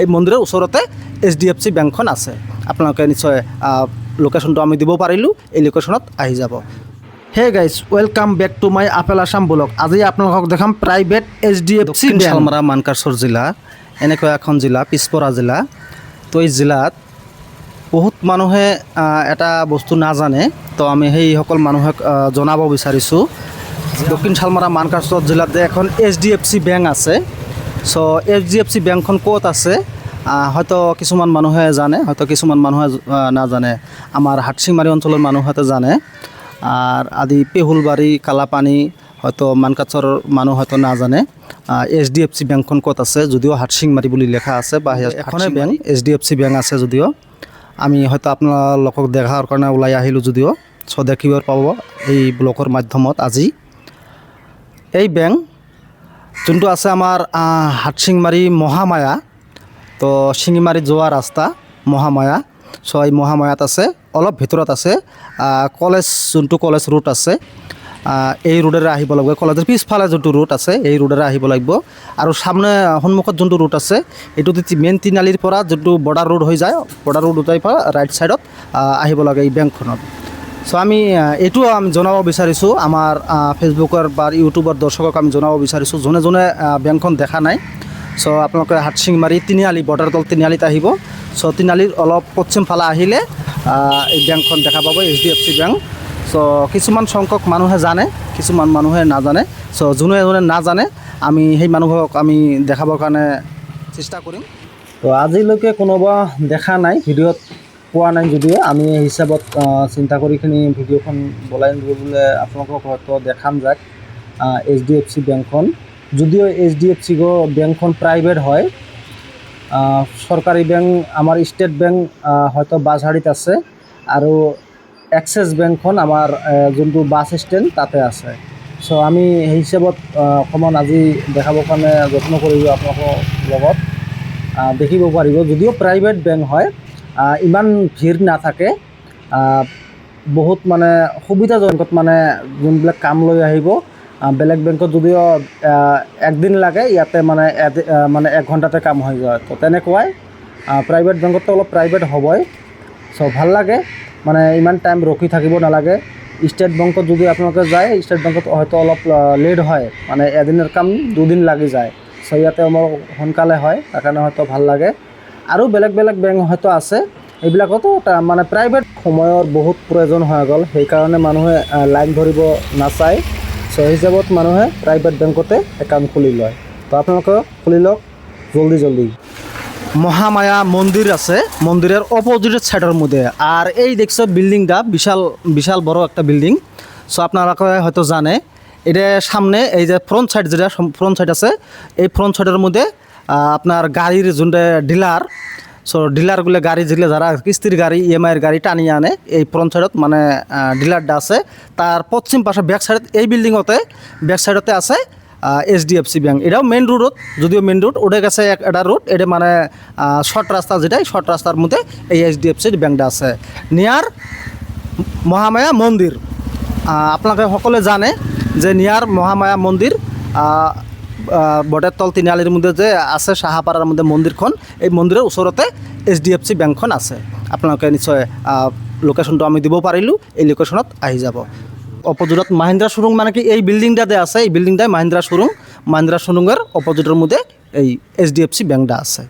এই মন্দিৰৰ ওচৰতে এইচ ডি এফ চি বেংকখন আছে। আপোনালোকে নিশ্চয় লোকেশ্যনটো আমি দিব পাৰিলোঁ এই লোকেশ্যনত আহি যাব। Hey guys welcome back to my apple Assam blog আজি আপোনালোকক দেখাম private H D F C Salmara মানকাছৰ জিলা এনেকুৱা এখন জিলা পিছপৰা জিলা। তো এই জিলাত বহুত মানুহে এটা বস্তু নাজানে। তো আমি সেইসকল মানুহক জনাব বিচাৰিছোঁ। দক্ষিণ শালমাৰা মানকাছৰ জিলাত যে এখন H D F C bank আছে। চ' এইচ ডি এফ চি বেংকখন ক'ত আছে? হয়তো কিছুমান মানুহে জানে হয়তো কিছুমান মানুহে নাজানে। আমাৰ হাটচিংমাৰী অঞ্চলৰ মানুহ হয়তো জানে। আর আদি পেহুলবাৰী কালাপানী হয়তো মানকাছৰ মানুহ হয়তো নাজানে। এইচ ডি এফ চি বেংকখন ক'ত আছে? যদিও হাটচিংমাৰী বুলি লেখা আছে বা এখনেই bank H D F C bank আছে যদিও। আমি হয়তো আপোনালোকক দেখাৰ কাৰণে ওলাই আহিলোঁ যদিও। চ' দেখিব পাব এই ব্লগৰ মাধ্যমত আজি। এই বেংক যোনটো আছে আমাৰ আহ, হাটচিংমাৰী মহামায়া তো শিঙিমাৰীত যোৱা ৰাস্তা মহামায়া। চ' এই মহামায়াত আছে অলপ ভিতৰত আছে কলেজ যোনটো কলেজ ৰুট আছে এই ৰোডেৰে আহিব লাগিব। কলেজৰ পিছফালে যোনটো ৰুট আছে এই ৰোডেৰে আহিব লাগিব। আৰু সামনে সন্মুখত যোনটো ৰুট আছে এইটো মেইন তিনিআলিৰ পৰা যোনটো বৰ্ডাৰ ৰোড হৈ যায় বৰ্ডাৰ ৰোড উঠাই পৰা ৰাইট ছাইডত আহিব লাগে এই বেংকখনত। চ' আমি এইটো আমি জনাব বিচাৰিছোঁ। আমাৰ ফেচবুকৰ বা ইউটিউবৰ দৰ্শকক আমি জনাব বিচাৰিছোঁ। যোনে যোনে বেংকখন দেখা নাই চ' আপোনালোকে হাটচিংমাৰী তিনিআলি বৰ্ডাৰ তল তিনিআলিত আহিব। চ' তিনিআলিৰ অলপ পশ্চিম ফালে আহিলে এই বেংকখন দেখা পাব H D F C bank চ' কিছুমান সংখ্যক মানুহে জানে, কিছুমান মানুহে নাজানে। চ' যোনে যোনে নাজানে, আমি সেই মানুহক আমি দেখাবৰ কাৰণে চেষ্টা কৰিম। তো আজিলৈকে কোনোবা দেখা নাই, ভিডিঅ'ত পোৱা নাই যদিও, আমি হিচাপত চিন্তা কৰিখিনি ভিডিঅ'খন বলাই নিবলৈ আপোনালোকক হয়তো দেখাম যাক এইচ ডি এফ চি বেংকখন। যদিও এইচ ডি এফ চি বেংকখন প্ৰাইভেট হয় চৰকাৰী বেংক, আমাৰ ষ্টেট বেংক হয়তো বাছহাৰীত আছে, আৰু এক্সিছ বেংকখন আমাৰ যোনটো বাছ ষ্টেণ্ড তাতে আছে। চ' আমি সেই হিচাপত অকণমান আজি দেখাবৰ কাৰণে যত্ন কৰিলোঁ আপোনালোকৰ লগত দেখিব পাৰিব। যদিও প্ৰাইভেট বেংক হয় ইমান ভিৰ নাথাকে। বহুত মানে সুবিধাজনকত মানে যোনবিলাক কাম লৈ আহিব বেলেগ বেংকত যদিও একদিন লাগে, ইয়াতে মানে মানে এক ঘণ্টাতে কাম হৈ যায়। তো তেনেকুৱাই প্ৰাইভেট বেংকততো অলপ প্ৰাইভেট হ'বই। চ' ভালো লাগে মানে ইমান টাইম ৰখি থাকিব নালাগে। ষ্টেট বেংকত যদি আপোনালোকে যায় ষ্টেট বেংকত হয়তো অলপ লেট হয়। মানে এদিনৰ কাম দুদিন লাগি যায়। চ' ইয়াতে আমাৰ সোনকালে হয়, তাৰ কাৰণে হয়তো ভালো লাগে। আৰু বেলেগ বেলেগ বেংক হয়তো আছে। এইবিলাকতো মানে প্ৰাইভেট সময়ৰ বহুত প্ৰয়োজন হৈ গ'ল। সেইকাৰণে মানুহে লাইন ধৰিব নাচায়। চ' হিচাপত মানুহে প্ৰাইভেট বেংকতে একাউণ্ট খুলি লয়। তো আপোনালোকে খুলি লওক, জলদি জলদি। মহামায়া মন্দির আছে। মন্দিরের অপোজিট সাইডের মধ্যে। আর এই দেখছ বিল্ডিংটা বিশাল বিশাল বড় একটা বিল্ডিং। সো আপনারা হয়তো জানে। এটা সামনে এই যে ফ্রন্ট সাইড যেটা ফ্রন্ট সাইড আছে, এই ফ্রন্ট সাইডের মধ্যে আপনার গাড়ির যোনটা ডিলার সো ডিলারগুলো গাড়ি যেগুলো যারা কিস্তির গাড়ি ইএমআইয়ের গাড়ি টানিয়ে আনে এই ফ্রন্ট সাইডত মানে ডিলারটা আছে। তার পশ্চিম পাশে ব্যাক সাইডত এই বিল্ডিংতে ব্যাক সাইডতে আছে H D F C bank এটাও মেন রোডত যদিও মেন রোড ওটা গেছে এক এটা রোড এটা মানে শর্ট রাস্তা যেটাই শর্ট রাস্তার মধ্যে এই এইচ ডি এফ সি ব্যাংকটা আছে। নিয়ার মহামায়া মন্দিৰ আহ, আপোনালোকে সকলোৱে জানে যে নিয়াৰ মহামায়া মন্দিৰ আহ, তল তিনিআলির মধ্যে যে আছে চাহাপাৰাৰ মধ্যে মন্দিৰখন এই মন্দিরের ওচৰতে এইচ ডি এফ চি বেংকখন আছে। আপোনালোকে নিশ্চয় লোকেশ্যনটো আমি দিব পাৰিলোঁ এই লোকেশ্যনত আহি যাব। অপোজিটত মাহিন্দ্রা শোরুম মানে কি? এই বিল্ডিংটাতে আছে এই বিল্ডিংটাই মাহিন্দ্রা শোরুম মাহিন্দ্রা শোরুমের অপোজিটের মধ্যে এই এইচ ডি এফ সি ব্যাংকটা আছে।